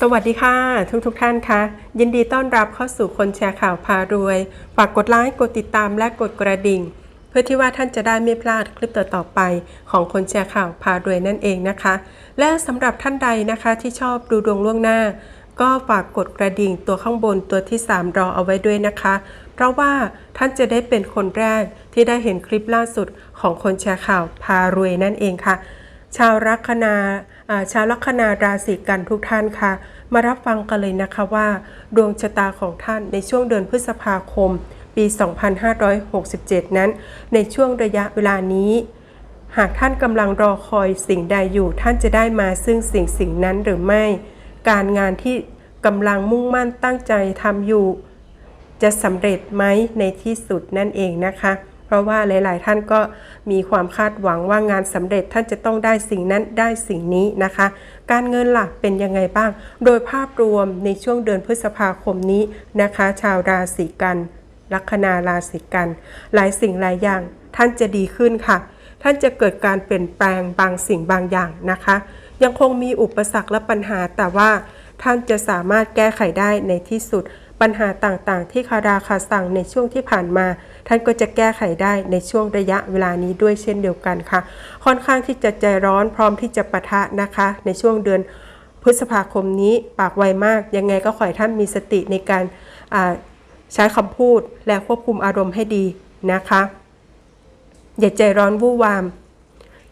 สวัสดีค่ะ ทุกทุกท่านคะยินดีต้อนรับเข้าสู่คนแชร์ข่าวพารวย ฝากกดไลค์กดติดตามและกดกระดิ่ง เพื่อที่ว่าท่านจะได้ไม่พลาดคลิปต่อๆไป ของคนแชร์ข่าวพารวยนั่นเองนะคะ และสำหรับท่านใดนะคะที่ชอบดูดวงล่วงหน้า ก็ฝากกดกระดิ่งตัวข้างบนตัวที่ 3 รอเอาไว้ด้วยนะคะ เพราะว่าท่านจะได้เป็นคนแรกที่ได้เห็นคลิปล่าสุดของคนแชร์ข่าวพารวยนั่นเองค่ะ ชาวลัคนา ชาวลัคนาราศีกันทุกท่านค่ะ มารับฟังกันเลยนะคะว่า ดวงชะตาของท่านในช่วงเดือนพฤษภาคม ปี 2567 นั้น ในช่วงระยะเวลานี้ หากท่านกำลังรอคอยสิ่งใดอยู่ท่านจะได้มาซึ่งสิ่งสิ่งนั้นหรือไม่ การงานที่กำลังมุ่งมั่นตั้งใจทำอยู่ จะสำเร็จไหมในที่สุดนั่นเองนะคะ เพราะว่าหลาย ๆ ท่านก็มีความคาดหวังว่างานสำเร็จท่านจะต้องได้สิ่งนั้นได้สิ่งนี้นะคะ การเงินหลักเป็นยังไงบ้าง โดยภาพรวมในช่วงเดือนพฤษภาคมนี้นะคะ ชาวราศีกันลัคนาราศีกัน หลายสิ่งหลายอย่างท่านจะดีขึ้นค่ะ ท่านจะเกิดการเปลี่ยนแปลงบางสิ่งบางอย่างนะคะ ยังคงมีอุปสรรคและปัญหาแต่ว่าท่านจะสามารถแก้ไขได้ในที่สุด ปัญหาต่างๆ ที่คาราคาสั่งในช่วงที่ผ่านมา ท่านก็จะแก้ไขได้ในช่วงระยะเวลานี้ด้วยเช่นเดียวกันค่ะ ค่อนข้างที่จะใจร้อนพร้อมที่จะปะทะนะคะ ในช่วงเดือนพฤษภาคมนี้ปากไวมาก ยังไงก็ขอให้ท่านมีสติในการใช้คำพูดและควบคุมอารมณ์ให้ดีนะคะ อย่าใจร้อนวู่วาม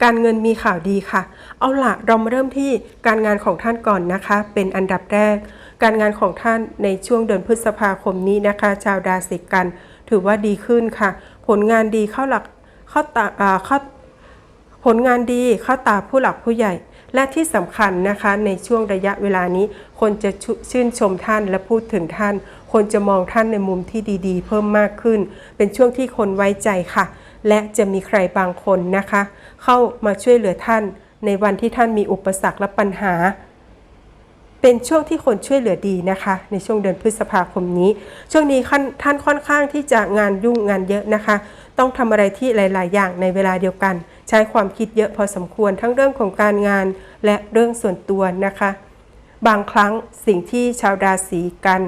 การเงินมีข่าวดีค่ะ เอาละเรามาเริ่มที่การงานของท่านก่อนนะคะ เป็นอันดับแรก การงานของท่านในช่วงเดือนพฤษภาคมนี้นะคะ ชาวราศีกัน ถือว่าดีขึ้นค่ะ ผลงานดีเข้าหลักเข้าตาเข้าผลงานดีเข้าตาผู้หลักผู้ใหญ่ และที่สำคัญนะคะ ในช่วงระยะเวลานี้ คนจะชชื่นชมท่านและพูดถึงท่าน คนจะมองท่านในมุมที่ดีๆ เพิ่มมากขึ้น เป็นช่วงที่คนไว้ใจค่ะ และจะมีใครบางคนนะคะ เข้ามาช่วยเหลือท่าน ในวันที่ท่านมีอุปสรรคและปัญหา เป็นช่วงที่คนช่วยเหลือดีนะคะ ในช่วงเดือนพฤษภาคมนี้ ช่วงนี้ท่านค่อนข้างที่จะงานยุ่งงานเยอะนะคะ ต้องทำอะไรที่หลาย ๆ อย่างในเวลาเดียวกัน ใช้ความคิดเยอะพอสมควรทั้งเรื่องของการงานและเรื่องส่วนตัวนะคะ บางครั้งสิ่งที่ชาวราศีกัน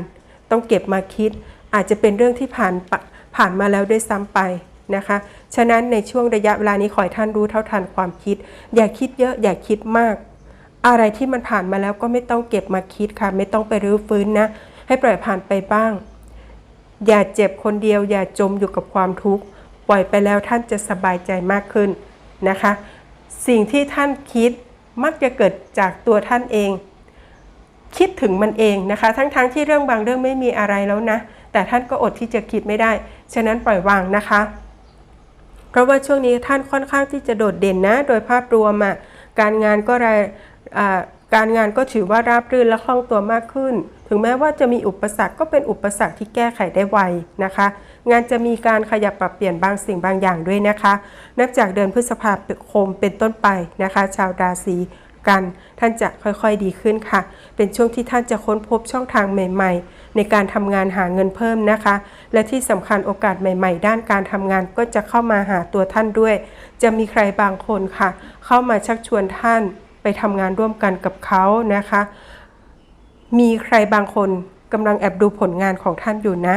ต้องเก็บมาคิด อาจจะเป็นเรื่องที่ผ่านผ่านมาแล้วด้วยซ้ำไปนะคะ ฉะนั้นในช่วงระยะเวลานี้ขอให้ท่านรู้เท่าทันความคิด อย่าคิดเยอะอย่าคิดมาก อะไรที่มันผ่านมาแล้วก็ไม่ต้องเก็บมาคิดค่ะ ไม่ต้องไปรื้อฟื้นนะ ให้ปล่อยผ่านไปบ้าง อย่าเจ็บคนเดียว อย่าจมอยู่กับความทุกข์ปล่อยไปแล้วท่านจะสบายใจมากขึ้นนะคะ สิ่งที่ท่านคิดมักจะเกิดจากตัวท่านเอง คิดถึงมันเองนะคะ ทั้งๆทที่เรื่องบางเรื่องไม่มีอะไรแล้วนะ แต่ท่านก็อดที่จะคิดไม่ได้ ฉะนั้นปล่อยวางนะคะ เพราะว่าช่วงนี้ท่านค่อนข้างที่จะโดดเด่นนะ โดยภาพรวมอะการงานก็ราย การงานก็ถือว่าราบรื่นและคล่องตัวมากขึ้น ถึงแม้ว่าจะมีอุปสรรคก็เป็นอุปสรรคที่แก้ไขได้ไวนะคะ งานจะมีการขยับปรับเปลี่ยนบางสิ่งบางอย่างด้วยนะคะ นับจากเดือนพฤษภาคมเป็นต้นไปนะคะ ชาวราศีกัน ท่านจะค่อยๆดีขึ้นค่ะ เป็นช่วงที่ท่านจะค้นพบช่องทางใหม่ ๆ ในการทำงานหาเงินเพิ่มนะคะ และที่สำคัญโอกาสใหม่ ๆ ด้านการทำงานก็จะเข้ามาหาตัวท่านด้วย จะมีใครบางคนค่ะ เข้ามาชักชวนท่าน ไปทำงานร่วมกันกับเขานะคะ มีใครบางคนกำลังแอบดูผลงานของท่านอยู่นะ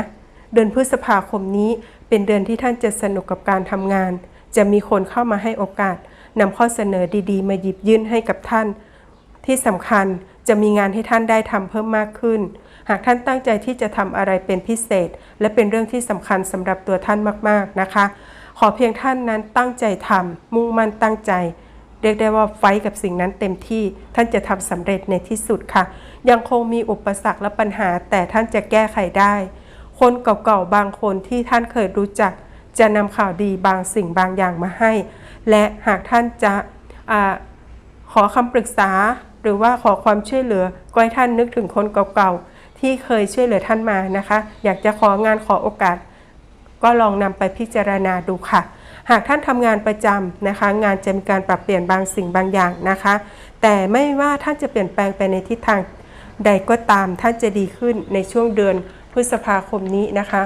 เดือนพฤษภาคมนี้เป็นเดือนที่ท่านจะสนุกกับการทำงาน จะมีคนเข้ามาให้โอกาสนำข้อเสนอดีๆ มาหยิบยื่นให้กับท่าน ที่สำคัญจะมีงานให้ท่านได้ทำเพิ่มมากขึ้น หากท่านตั้งใจที่จะทำอะไรเป็นพิเศษ และเป็นเรื่องที่สำคัญสำหรับตัวท่านมากๆนะคะ ขอเพียงท่านนั้นตั้งใจทำมุ่งมั่นตั้งใจ เรียกได้ว่าไฟกับสิ่งนั้นเต็มที่ท่านจะทำสำเร็จในที่สุดค่ะ ยังคงมีอุปสรรคและปัญหา แต่ท่านจะแก้ไขได้ คนเก่าๆบางคนที่ท่านเคยรู้จัก จะนำข่าวดีบางสิ่งบางอย่างมาให้ และหากท่านจะอขอคำปรึกษา หรือว่าขอความช่วยเหลือก็ให้ท่านนึกถึงคนเก่าๆที่เคยช่วยเหลือท่านมานะคะ อยากจะของานขอโอกาส ก็ลองนำไปพิจารณาดูค่ะ หากท่านทำงานประจำนะคะ งานจะมีการปรับเปลี่ยนบางสิ่งบางอย่างนะคะ แต่ไม่ว่าท่านจะเปลี่ยนแปลงไปในทิศทางใดก็ตามท่านจะดีขึ้นในช่วงเดือนพฤษภาคมนี้นะคะ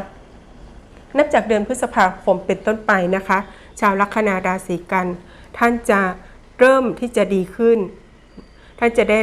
นับจากเดือนพฤษภาคมเป็นต้นไปนะคะ ชาวลัคนาราศีกัน ท่านจะเริ่มที่จะดีขึ้น ท่านจะได้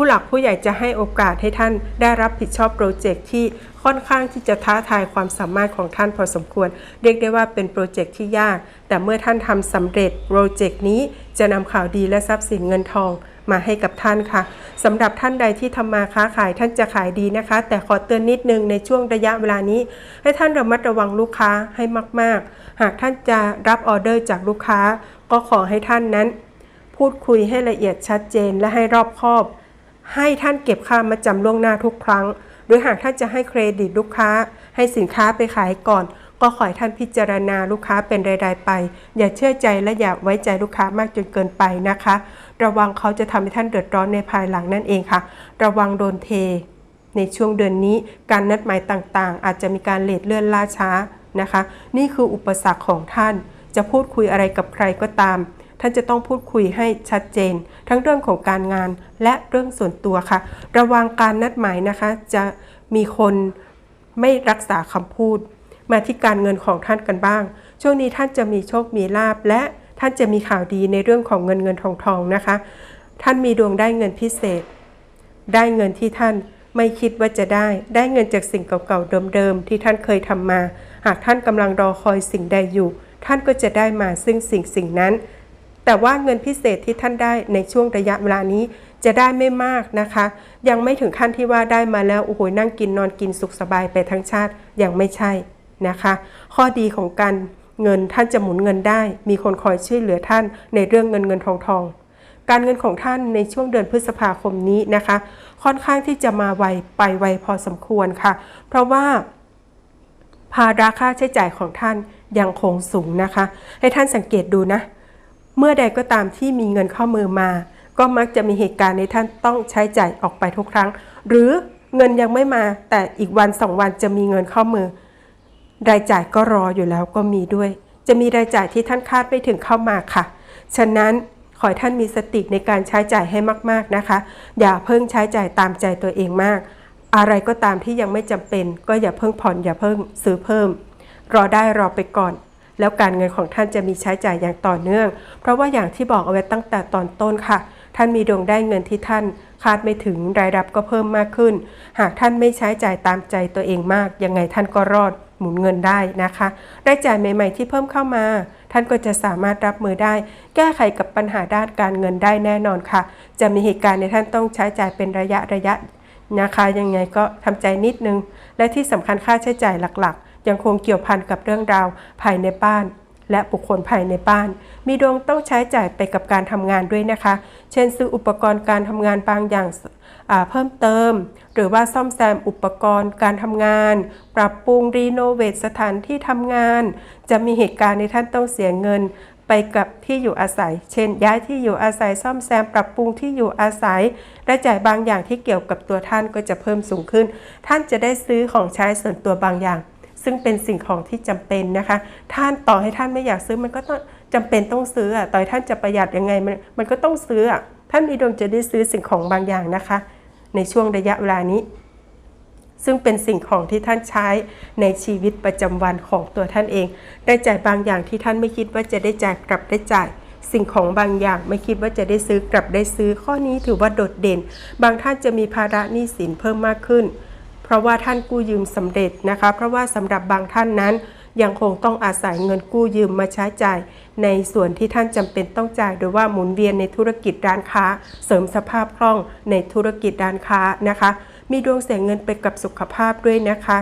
ผู้หลักผู้ใหญ่จะให้โอกาสให้ท่านได้รับผิดชอบโปรเจกต์ที่ค่อนข้างที่จะท้าทายความสามารถของท่านพอสมควร เรียกได้ว่าเป็นโปรเจกต์ที่ยาก แต่เมื่อท่านทำสำเร็จโปรเจกต์นี้จะนำข่าวดีและทรัพย์สินเงินทองมาให้กับท่านค่ะสำหรับท่านใดที่ทำมาค้าขายท่านจะขายดีนะคะ แต่ขอเตือนนิดนึงในช่วงระยะเวลานี้ ให้ท่านระมัดระวังลูกค้าให้มาก ๆ หากท่านจะรับออเดอร์จากลูกค้า ก็ขอให้ท่านนั้น พูดคุยให้ละเอียดชัดเจนและให้รอบคอบ ให้ท่านเก็บค่ามาจำล่วงหน้าทุกครั้ง หรือหากท่านจะให้เครดิตลูกค้า ให้สินค้าไปขายก่อน ก็ขอให้ท่านพิจารณาลูกค้าเป็นรายๆไป อย่าเชื่อใจและอย่าไว้ใจลูกค้ามากจนเกินไปนะคะ ระวังเขาจะทำให้ท่านเดือดร้อนในภายหลังนั่นเองค่ะ ระวังโดนเท ในช่วงเดือนนี้การนัดหมายต่างๆ อาจจะมีการเลทเลื่อนล่าช้านะคะ นี่คืออุปสรรคของท่าน จะพูดคุยอะไรกับใครก็ตาม ท่านจะต้องพูดคุยให้ชัดเจน ทั้งเรื่องของการงานและเรื่องส่วนตัวค่ะ ระวังการนัดหมายนะคะ จะมีคนไม่รักษาคำพูด มาที่การเงินของท่านกันบ้าง ช่วงนี้ท่านจะมีโชคมีลาบและท่านจะมีข่าวดีในเรื่องของเงินเงินทองทองนะคะ ท่านมีดวงได้เงินพิเศษ ได้เงินที่ท่านไม่คิดว่าจะได้ ได้เงินจากสิ่งเก่าๆเดิมๆที่ท่านเคยทำมา หากท่านกำลังรอคอยสิ่งใดอยู่ ท่านก็จะได้มาซึ่งสิ่งสิ่งนั้น แต่ว่าเงินพิเศษที่ท่านได้ในช่วงระยะเวลานี้จะได้ไม่มากนะคะ ยังไม่ถึงขั้นที่ว่าได้มาแล้วโอ้โหนั่งกินนอนกินสุขสบายไปทั้งชาติยังไม่ใช่นะคะ ข้อดีของการเงินท่านจะหมุนเงินได้ มีคนคอยช่วยเหลือท่านในเรื่องเงินเงินทองทอง การเงินของท่านในช่วงเดือนพฤษภาคมนี้นะคะ ค่อนข้างที่จะมาไวไปไวพอสมควรค่ะ เพราะว่าภาระค่าใช้จ่ายของท่านยังคงสูงนะคะ ให้ท่านสังเกตดูนะ เมื่อใดก็ตามที่มีเงินเข้ามือมา ก็มักจะมีเหตุการณ์ในท่านต้องใช้จ่ายออกไปทุกครั้ง หรือเงินยังไม่มา แต่อีกวันสองวันจะมีเงินเข้ามือ รายจ่ายก็รออยู่แล้วก็มีด้วย จะมีรายจ่ายที่ท่านคาดไม่ถึงเข้ามาค่ะ ฉะนั้นขอให้ท่านมีสติในการใช้จ่ายให้มาก ๆนะคะ อย่าเพิ่งใช้จ่ายตามใจตัวเองมาก อะไรก็ตามที่ยังไม่จำเป็น ก็อย่าเพิ่งผ่อนอย่าเพิ่งซื้อเพิ่ม รอได้รอไปก่อน แล้วการเงินของท่านจะมีใช้จ่ายอย่างต่อเนื่อง เพราะว่าอย่างที่บอกเอาไว้ตั้งแต่ตอนต้นค่ะ ท่านมีดวงได้เงินที่ท่านคาดไม่ถึงรายรับก็เพิ่มมากขึ้น หากท่านไม่ใช้จ่ายตามใจตัวเองมาก ยังไงท่านก็รอดหมุนเงินได้นะคะรายจ่ายใหม่ ๆ ที่เพิ่มเข้ามา ท่านก็จะสามารถรับมือได้ แก้ไขกับปัญหาด้านการเงินได้แน่นอนค่ะ จะมีเหตุการณ์ในท่านต้องใช้จ่ายเป็นระยะระยะนะคะ ยังไงก็ทำใจนิดนึง และที่สำคัญค่าใช้จ่ายหลักๆ ยังคงเกี่ยวพันกับเรื่องราวภายในบ้าน และบุคคลภายในบ้าน มีดวงต้องใช้จ่ายไปกับการทำงานด้วยนะคะ เช่น ซื้ออุปกรณ์การทำงานบางอย่างาเพิ่มเติม หรือว่าซ่อมแซมอุปกรณ์การทำงาน ปรับปรุงรีโนเวทสถานที่ทำงาน จะมีเหตุการณ์ในท่านต้องเสียเงินไปกับที่อยู่อาศัย เช่น ย้ายที่อยู่อาศัยซ่อมแซมปรับปรุงที่อยู่อาศัยและจ่ายบางอย่างที่เกี่ยวกับตัวท่านก็จะเพิ่มสูงขึ้น ท่านจะได้ซื้อของใช้ส่วนตัวบางอย่าง ซึ่งเป็นสิ่งของที่จำเป็นนะคะ ท่านต่อให้ท่านไม่อยากซื้อมันก็ต้องจำเป็นต้องซื้ออะต่อให้ท่านจะประหยัดยังไงมันมันก็ต้องซื้ออะท่านมีดวงจะได้ซื้อสิ่งของบางอย่างนะคะ ในช่วงระยะเวลานี้ ซึ่งเป็นสิ่งของที่ท่านใช้ในชีวิตประจำวันของตัวท่านเอง ได้จ่ายบางอย่างที่ท่านไม่คิดว่าจะได้จ่ายกลับได้จ่ายสิ่งของบางอย่างไม่คิดว่าจะได้ซื้อกลับได้ซื้อข้อนี้ถือว่าโดดเด่น บางท่านจะมีภาระหนี้สินเพิ่มมากขึ้น เพราะว่าท่านกู้ยืมสำเร็จนะคะ เพราะว่าสำหรับบางท่านนั้น ยังคงต้องอาศัยเงินกู้ยืมมาใช้จ่าย ในส่วนที่ท่านจำเป็นต้องจ่าย โดยว่าหมุนเวียนในธุรกิจร้านค้า เสริมสภาพคล่องในธุรกิจร้านค้านะคะ มีดวงเสียเงินไปกับสุขภาพด้วยนะคะ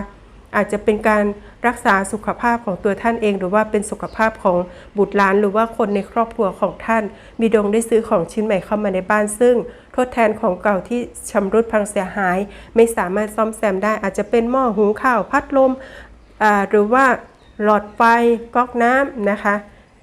อาจจะเป็นการรักษาสุขภาพของตัวท่านเอง หรือว่าเป็นสุขภาพของบุตรหลาน หรือว่าคนในครอบครัวของท่าน มีดวงได้ซื้อของชิ้นใหม่เข้ามาในบ้านซึ่ง ทดแทนของเก่าที่ชำรุดพังเสียหาย ไม่สามารถซ่อมแซมได้ อาจจะเป็นหม้อหุงข้าวพัดลมหรือว่าหลอดไฟก๊อกน้ำนะคะ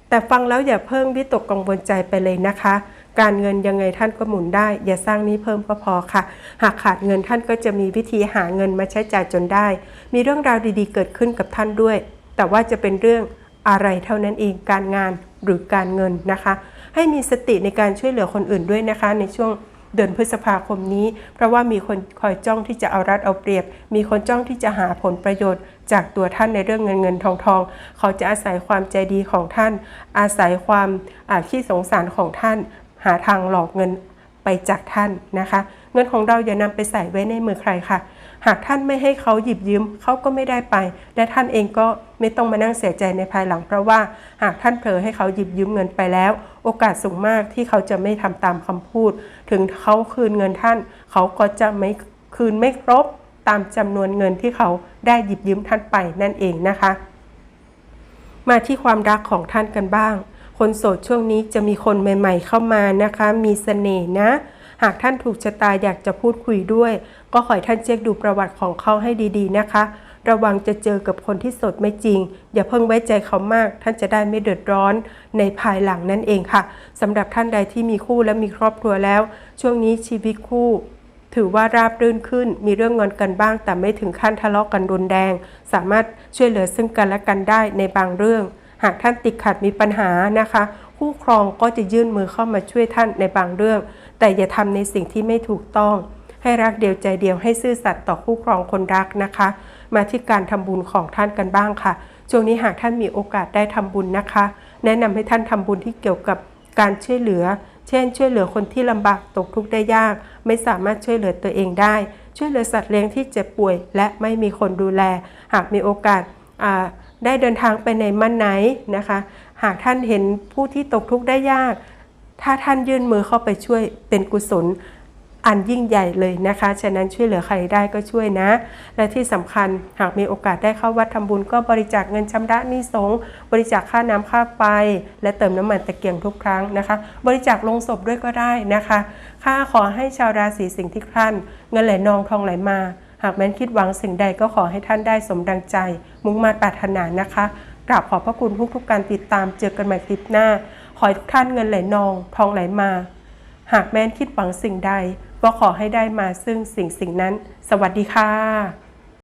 แต่ฟังแล้วอย่าเพิ่งวิตกกังวลใจไปเลยนะคะ การเงินยังไงท่านก็หมุนได้ อย่าสร้างนี้เพิ่มก็พอค่ะ หากขาดเงินท่านก็จะมีวิธีหาเงินมาใช้จ่ายจนได้ มีเรื่องราวดีๆ เกิดขึ้นกับท่านด้วย แต่ว่าจะเป็นเรื่องอะไรเท่านั้นเองการงานหรือการเงินนะคะ ให้มีสติในการช่วยเหลือคนอื่นด้วยนะคะ ในช่วงเดือนพฤษภาคมนี้ เพราะว่ามีคนคอยจ้องที่จะเอารัดเอาเปรียบ มีคนจ้องที่จะหาผลประโยชน์ จากตัวท่านในเรื่องเงินเงินทองทอง เขาจะอาศัยความใจดีของท่าน อาศัยความาขี้สงสารของท่าน หาทางหลอกเงินไปจากท่านนะคะ เงินของเราอย่านำไปใส่ไว้ในมือใครค่ะ หากท่านไม่ให้เขาหยิบยืมเขาก็ไม่ได้ไป และท่านเองก็ไม่ต้องมานั่งเสียใจในภายหลัง เพราะว่าหากท่านเผลอให้เขาหยิบยืมเงินไปแล้ว โอกาสสูงมากที่เขาจะไม่ทำตามคำพูด ถึงเขาคืนเงินท่าน เขาก็จะไม่คืนไม่ครบตามจำนวนเงินที่เขาได้หยิบยืมท่านไปนั่นเองนะคะ มาที่ความรักของท่านกันบ้าง คนโสดช่วงนี้จะมีคนใหม่ๆ เข้ามานะคะ มีเสน่ห์นะ หากท่านถูกชะตาอยากจะพูดคุยด้วย ก็ขอให้ท่านเช็คดูประวัติของเขาให้ดีๆนะคะ ระวังจะเจอกับคนที่โสดไม่จริง อย่าเพิ่งไว้ใจเขามาก ท่านจะได้ไม่เดือดร้อนในภายหลังนั่นเองค่ะสำหรับท่านใดที่มีคู่และมีครอบครัวแล้ว ช่วงนี้ชีวิตคู่ถือว่าราบรื่นขึ้น มีเรื่องงอนกันบ้าง แต่ไม่ถึงขั้นทะเลาะกันรุนแรง สามารถช่วยเหลือซึ่งกันและกันได้ในบางเรื่อง หากท่านติดขัดมีปัญหานะคะ คู่ครองก็จะยื่นมือเข้ามาช่วยท่านในบางเรื่อง แต่อย่าทำในสิ่งที่ไม่ถูกต้อง ให้รักเดียวใจเดียวให้ซื่อสัตย์ต่อคู่ครองคนรักนะคะ มาที่การทำบุญของท่านกันบ้างค่ะ ช่วงนี้หากท่านมีโอกาสได้ทำบุญนะคะ แนะนำให้ท่านทำบุญที่เกี่ยวกับการช่วยเหลือ เช่น ช่วยเหลือคนที่ลำบากตกทุกข์ได้ยาก ไม่สามารถช่วยเหลือตัวเองได้ ช่วยเหลือสัตว์เลี้ยงที่เจ็บป่วย และไม่มีคนดูแล หากมีโอกาสอ่า ได้เดินทางไปในมันไหนนะคะ หากท่านเห็นผู้ที่ตกทุกข์ได้ยาก ถ้าท่านยื่นมือเข้าไปช่วยเป็นกุศลอันยิ่งใหญ่เลยนะคะ ฉะนั้นช่วยเหลือใครได้ก็ช่วยนะ และที่สำคัญหากมีโอกาสได้เข้าวัดทำบุญก็บริจาคเงินชำระหนี้สงบริจาคค่าน้ำค่าไฟและเติมน้ำมันตะเกียงทุกครั้งนะคะ บริจาคลงศพด้วยก็ได้นะคะค่าขอให้ชาวราศีสิงห์ที่ครั่นเงินไหลนองทองไหลมา หากแม้นคิดหวังสิ่งใดก็ขอให้ท่านได้สมดังใจ มุ่งมาปรารถนานะคะกราบขอบพระคุณทุกทุกการติดตามเจอกันใหม่คลิปหน้า ขอให้ทุกท่านเงินไหลนอง ทองไหลมา หากแม้นคิดหวังสิ่งใด ก็ขอให้ได้มาซึ่งสิ่งสิ่งนั้น สวัสดีค่ะ